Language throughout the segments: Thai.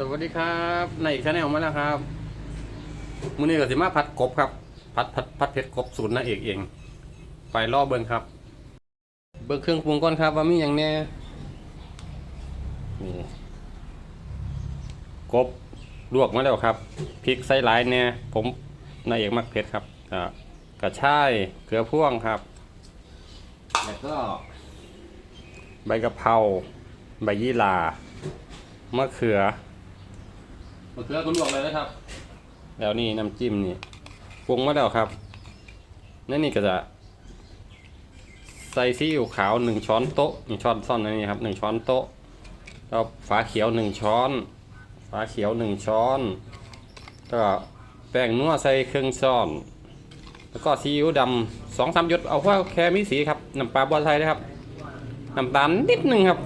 สวัสดีครับในอีกชาแนลมาแล้วครับมื้อนี้ก็สิมาผัดกบครับผัดผัดผัดเผ็ดกบสูตรนาเอกเอง ไปล่อเบิ่งครับ เบิ่งเครื่องปรุงก่อนครับ ว่ามีอย่างแน่นี่กบลวกมาแล้วครับพริกใส่หลายแน่ผมนาเอกมักเผ็ดครับอ่ากระชายเกลือพ่วงครับ แล้วก็ ใบกะเพราใบยี่หร่ามะเขือ มะเขือก็ลวกเลยนะครับ แล้วนี่น้ำจิ้มนี่ปรุงมาแล้วครับนั่นนี่ก็จะใส่ซีอิ๊วขาวหนึ่งช้อนโต๊ะหนึ่งช้อนซ่อนนี่ครับหนึ่งช้อนโต๊ะแล้วฝาเขียวหนึ่งช้อน ฝาเขียวหนึ่งช้อนแล้วก็แป้งนัวใส่ครึ่งช้อน แล้วก็ซีอิ๊วดำสองสามหยดเอาว่าแค่มีสีครับน้ำปลาบัวไทยนะครับน้ำตาลนิดนึงครับ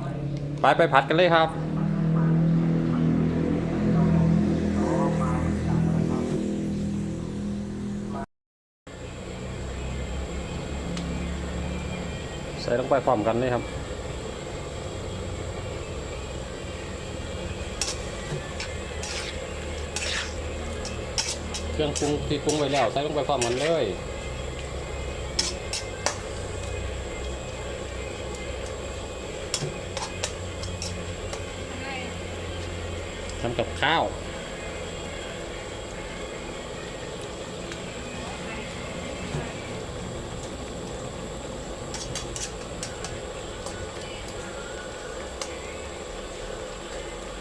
ไปไปผัดกันเลยครับ ใส่ลงไปพร้อมกันเลยครับเครื่องปรุงที่ปรุงไว้แล้วใส่ลงไปพร้อมกันเลยทำกับข้าว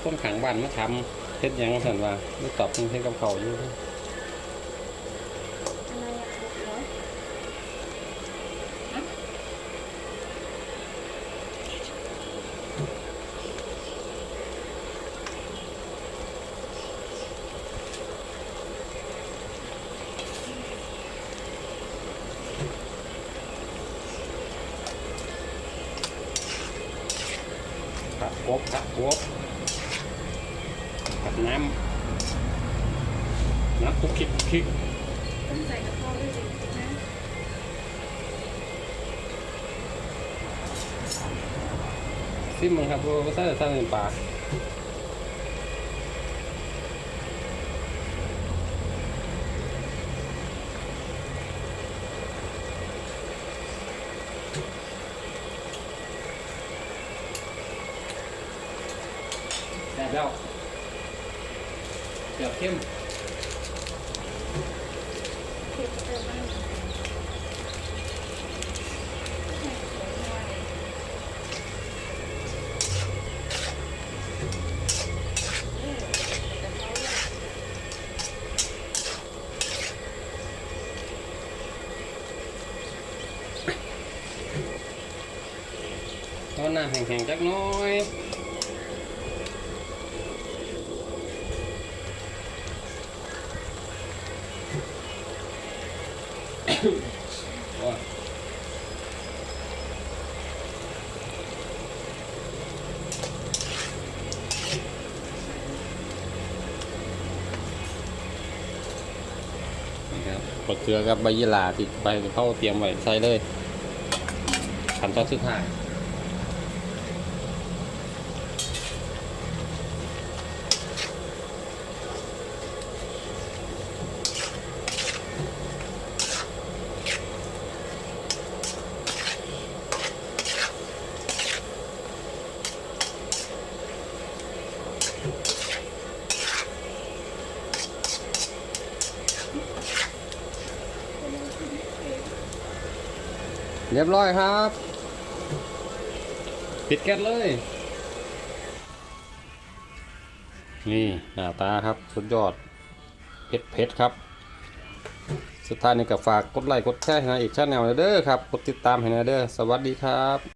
ต้นขังบ้านมาทำเฮ็ดยังสันว่าไม่ตอบเพิ่งเฮ็ดกับเขาอยู่อะไรอะเหรอผัดกบผัด กบผัดน้ำน้ำคุกคิกคุกคิกต้องใส่กระเพราด้วยสินะซิมมึงครับว่าใส่ใส่ในปากแซ่แล้ว เกือบเข้ม เผ็ดเติมมากเออใส่กระเพราด้วย ตอนน้ำแห้งๆจักหน้อย ปลาเกลือกับใบยี่หร่าติดไปเข้าเตรียมไว้ใส่เลยขันตอนสุดท้าย เรียบร้อยครับ ปิดแก๊สเลย นี่หน้าตาครับสุดยอด เพชรเพชรครับ สุดท้ายนี้ก็ฝากกดไลค์กดแชร์ให้นะอีกช่องแนวเด้อครับ กดติดตามให้นะเด้อ สวัสดีครับ